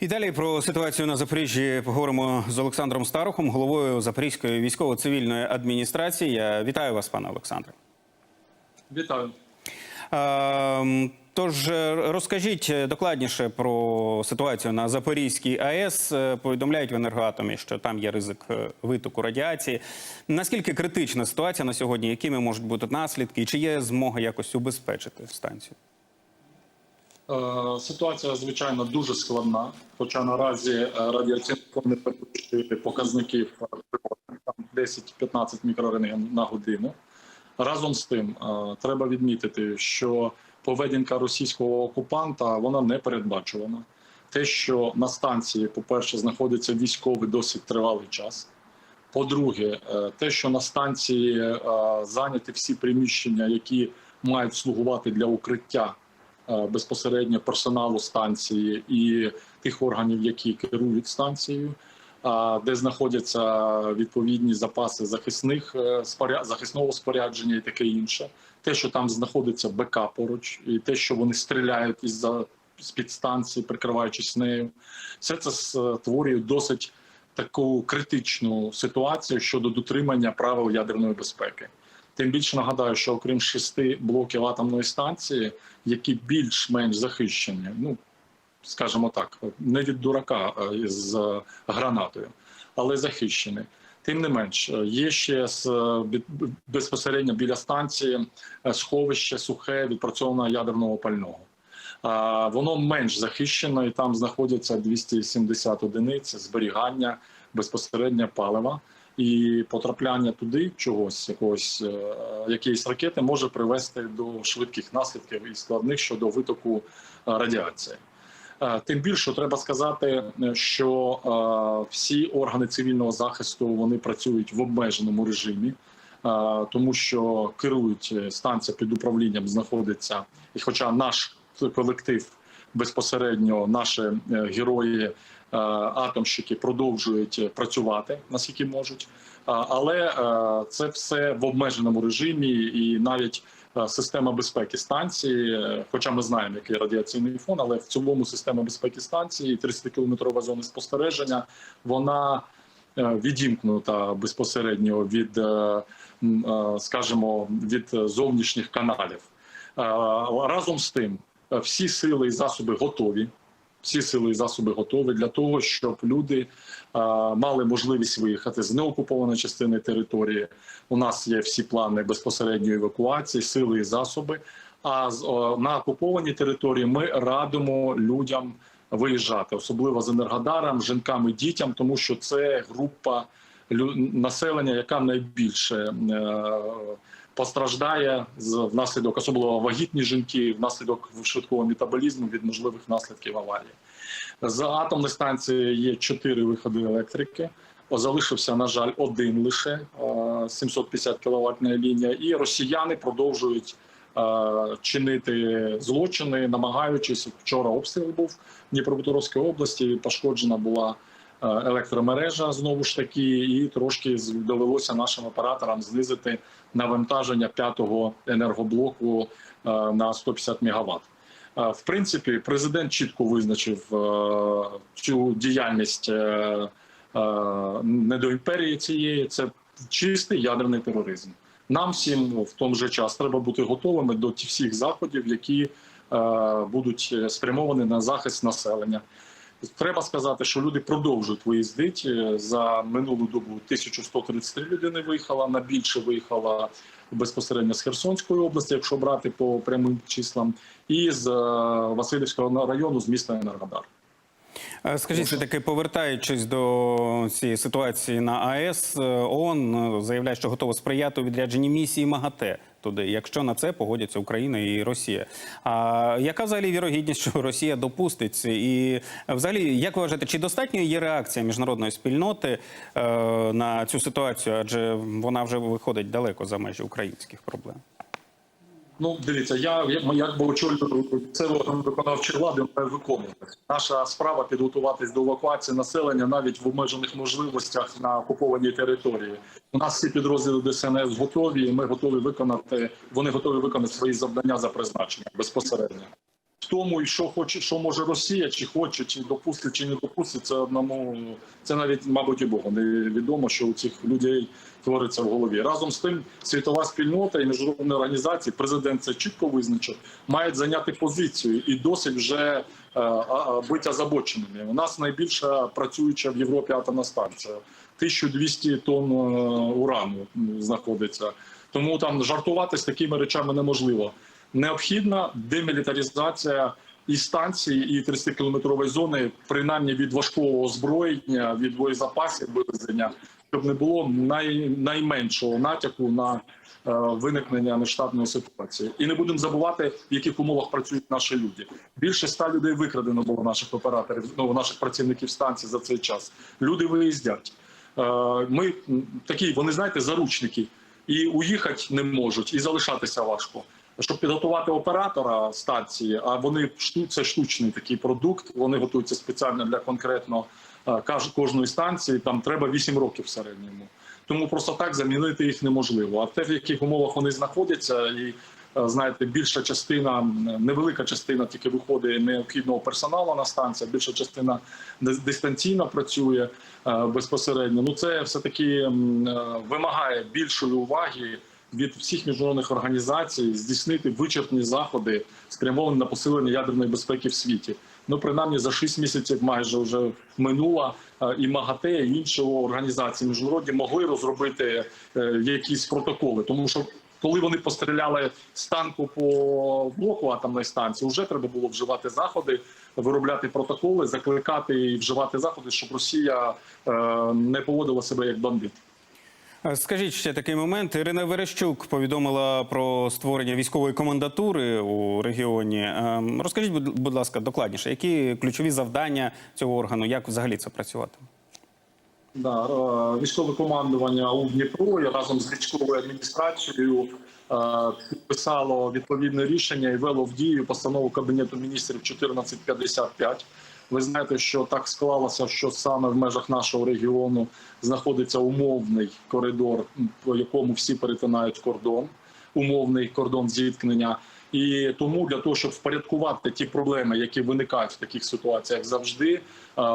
І далі про ситуацію на Запоріжжі поговоримо з Олександром Старухом, головою Запорізької військово-цивільної адміністрації. Я вітаю вас, пане Олександре. Вітаю. Ем, Тож е, розкажіть докладніше про ситуацію на Запорізькій АЕС. Е, Повідомляють в енергоатомі, що там є ризик е, витоку радіації. Наскільки критична ситуація на сьогодні? Якими можуть бути наслідки? І чи є змога якось убезпечити станцію? Е, Ситуація звичайно дуже складна. Хоча наразі е, радіаційний фон не показників е, там 10-15 мікрорентген на годину. Разом з тим, треба відмітити, що поведінка російського окупанта вона не передбачувана. Те, що на станції, по-перше, знаходиться військовий досить тривалий час. По-друге, те, що на станції зайняті всі приміщення, які мають слугувати для укриття безпосередньо персоналу станції і тих органів, які керують станцією, а, де знаходяться відповідні запаси захисних е, захисного спорядження і таке інше. Те, що там знаходиться БК поруч, і те, що вони стріляють із з під станції, прикриваючись нею, все це створює досить таку критичну ситуацію щодо дотримання правил ядерної безпеки. Тим більше нагадаю, що окрім шести блоків атомної станції, які більш-менш захищені, ну скажімо так, не від дурака з е, гранатою, але захищені. Тим не менш, е, є ще з е, безпосередньо біля станції сховище сухе відпрацьованого ядерного пального. Воно менш захищено, і там знаходяться 270 одиниць зберігання безпосередньо палива. І потрапляння туди чогось, якогось е, якоїсь ракети може привести до швидких наслідків і складних щодо витоку е, радіації. Е, Тим більше треба сказати, що всі органи цивільного захисту вони працюють в обмеженому режимі, тому що керують станція під управлінням знаходиться, і хоча наш колектив безпосередньо наші герої, атомщики продовжують працювати наскільки можуть, але е, це все в обмеженому режимі, і навіть е, система безпеки станції, е, хоча ми знаємо, який радіаційний фон, але в цілому система безпеки станції, 30 кілометрова зона спостереження, вона е, відімкнута безпосередньо від, е, е, скажімо, від зовнішніх каналів. Е, Разом з тим, е, всі сили і засоби готові. Всі сили і засоби готові для того, щоб люди е, мали можливість виїхати з неокупованої частини території. У нас є всі плани безпосередньої евакуації, сили і засоби. А з, на окупованій території ми радимо людям виїжджати, особливо з енергодаром, жінкам і дітям, тому що це група населення, яка найбільше е, постраждає внаслідок, особливо вагітні жінки, внаслідок швидкого метаболізму від можливих наслідків аварії. З атомної станції є чотири виходи електрики. Залишився, на жаль, один лише е, 750 кВт лінія, і росіяни продовжують чинити злочини, намагаючись. Вчора обстріл був в Дніпропетровській області. Пошкоджена була електромережа знову ж таки, і трошки довелося нашим операторам знизити навантаження п'ятого енергоблоку е, на 150 МВт. Е, В принципі, президент чітко визначив е, цю діяльність недоімперії цієї. Це чистий ядерний тероризм. Нам всім в тому же час треба бути готовими до всіх заходів, які будуть спрямовані на захист населення. Треба сказати, що люди продовжують виїздити. За минулу добу 1133 людини виїхала, на більше виїхала безпосередньо з Херсонської області, якщо брати по прямим числам, і з е, Васильівського району з міста Енергодар. Е, Скажіть, все таки повертаючись до цієї ситуації на АЕС, е, ООН е, заявляє, що готова сприяти у відрядженні місії МАГАТЕ туди, якщо на це погодяться Україна і Росія. А яка взагалі вірогідність, що Росія допуститься? І взагалі, як вважаєте, чи достатньо є реакція міжнародної спільноти е, на цю ситуацію? Адже вона вже виходить далеко за межі українських проблем. Ну, дивіться, я як би очолюю місцевого виконавчої влади виконувати. Наша справа підготуватись до евакуації населення навіть в обмежених можливостях на окупованій території. У нас всі підрозділи ДСНС готові. і Ми готові виконати. Вони готові виконати свої завдання за призначенням безпосередньо. Тому, і що хоче, що може Росія, чи хоче, чи допустить, чи не допустить, це одному це навіть, мабуть, і Богу не відомо, що у цих людей твориться в голові. Разом з тим, світова спільнота і міжнародні організації, президент це чітко визначив, мають зайняти позицію і досить вже е, а, бути озабоченими. У нас найбільша працююча в Європі атомна станція. 1200 тонн е, урану знаходиться. Тому там жартувати з такими речами неможливо. Необхідна демілітаризація і станції, і 30-кілометрової зони, принаймні від важкого озброєння, від боєзапасів вивезення, щоб не було най, найменшого натяку на е, виникнення нештатної ситуації. І не будемо забувати, в яких умовах працюють наші люди. Більше ста людей викрадено було наших операторів, ну наших працівників станції за цей час. Люди виїздять. Е, Ми такі, вони знаєте, заручники, і уїхати не можуть, і залишатися важко. Щоб підготувати оператора станції, а вони це штучний такий продукт. Вони готуються спеціально для конкретно е, кожної станції. Там треба 8 років в середньому. Тому просто так замінити їх неможливо. А те, в яких умовах вони знаходяться, і е, знаєте, більша частина, невелика частина тільки виходить необхідного персоналу на станції, більша частина дис- дистанційно працює е, безпосередньо. Ну це все таки вимагає більшої уваги від всіх міжнародних організацій здійснити вичерпні заходи, спрямовані на посилення ядерної безпеки в світі. Ну, принаймні за 6 місяців майже вже минуло, е, і МАГАТЕ, і інші організації міжнародні могли розробити е, якісь протоколи, тому що. Коли вони постріляли з танку по блоку атомної станції, вже треба було вживати заходи, виробляти протоколи, закликати і вживати заходи, щоб Росія е, не поводила себе як бандит. Е, Скажіть ще такий момент. Ірина Верещук повідомила про створення військової комендатури у регіоні. Ем, Розкажіть, будь ласка, докладніше, які ключові завдання цього органу, як взагалі це працювати? Да, е, військове командування у Дніпро разом з військовою адміністрацією е, підписало відповідне рішення і вело в дію постанову Кабінету міністрів 1455. Ви знаєте, що так склалося, що саме в межах нашого регіону знаходиться умовний коридор, по якому всі перетинають кордон, умовний кордон зіткнення. І тому для того, щоб впорядкувати ті проблеми, які виникають в таких ситуаціях, завжди е,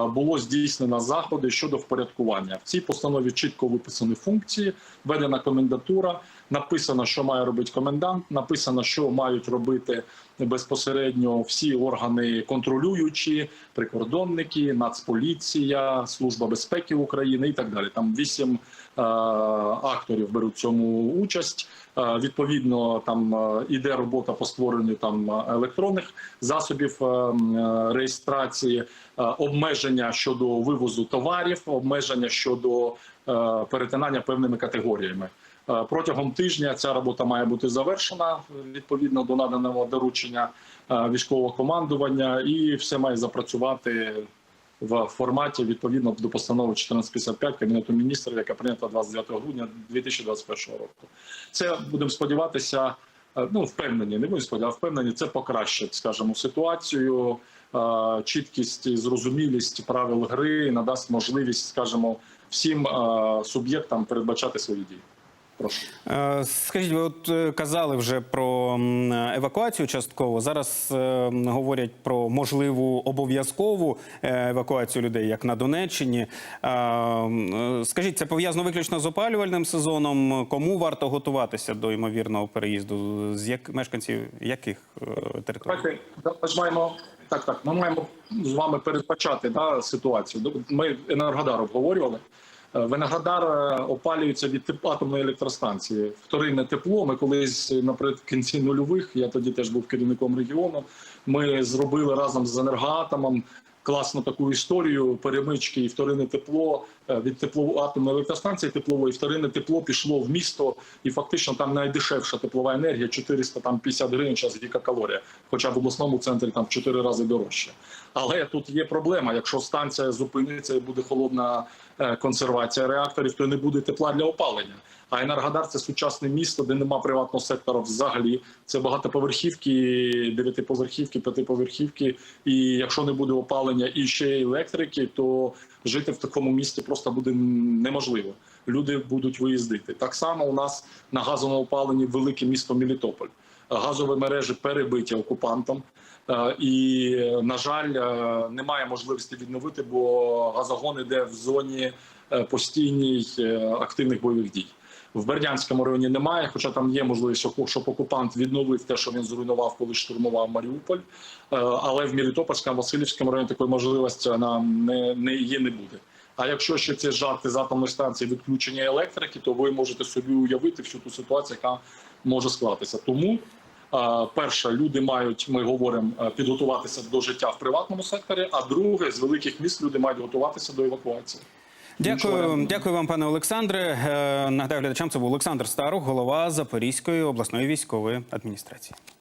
було здійснено заходи щодо впорядкування. В цій постанові чітко виписані функції, введена комендатура, написано, що має робити комендант, написано, що мають робити безпосередньо всі органи контролюючі, прикордонники, Нацполіція, Служба безпеки України і так далі. Там вісім акторів беруть в цьому участь. Е, Відповідно, там е, іде робота по створенню там е, електронних засобів е, е, реєстрації, е, обмеження щодо вивозу товарів, обмеження щодо е, перетинання певними категоріями. Е, Протягом тижня ця робота має бути завершена відповідно до наданого доручення е, військового командування, і все має запрацювати в форматі відповідно до постанови 1455 Кабінету міністрів, яка прийнята 29 грудня 2021 року. Це будемо сподіватися. е, Ну, впевнені, не будемо сподіватися, впевнені, це покращить, скажімо, ситуацію, е, чіткість і зрозумілість правил гри, надасть можливість, скажімо, всім е, суб'єктам передбачати свої дії. Прошу. Е, Скажіть, ви от е, казали вже про евакуацію частково. Зараз е, говорять про можливу обов'язкову евакуацію людей, як на Донеччині. Е, е, Скажіть, це пов'язано виключно з опалювальним сезоном? Кому варто готуватися до ймовірного переїзду? З як мешканців яких е, територій? Давайте ми ж маємо так, так. Ми маємо з вами передбачати да, ситуацію. Ми Енергодар обговорювали. Е, В Енергодар е, опалюється від атомної електростанції. Вторинне тепло. Ми колись наприкінці нульових. Я тоді теж був керівником регіону. Ми зробили разом з енергоатомом класну таку історію перемички і вторинне тепло е, від тепло атомної електростанції теплової. Вторинне тепло пішло в місто, і фактично там найдешевша теплова енергія 450 гривень час гікакалорія. Хоча в обласному центрі там в 4 рази дорожче. Але тут є проблема. Якщо станція зупиниться і буде холодна е, консервація реакторів, то не буде тепла для опалення. А Енергодар це сучасне місто, де нема приватного сектора взагалі. Це багатоповерхівки, дев'ятиповерхівки, п'ятиповерхівки. І якщо не буде опалення і ще електрики, то жити в такому місті просто буде неможливо. Люди будуть виїздити. Так само у нас на газовому опаленні велике місто Мелітополь. газові мережі перебиті окупантом. Е, І, на жаль, е, немає можливості відновити, бо газогон іде в зоні е, постійній активних бойових дій. В Бердянському районі немає, хоча там є можливість, щоб- окупант відновив те, що він зруйнував, коли штурмував Маріуполь. Е, Але в Мелітопольському, Васильівському районі такої можливості нам не, не є, не буде. А якщо ще це жарти з атомної станції відключення електрики, то ви можете собі уявити всю ту ситуацію, яка може склатися. Тому е, перше, люди мають, ми говоримо, е, підготуватися до життя в приватному секторі. А друге, з великих міст люди мають готуватися до евакуації. Дякую, дякую вам, пане Олександре. Е, Нагадаю глядачам, це був Олександр Старух, голова Запорізької обласної військової адміністрації.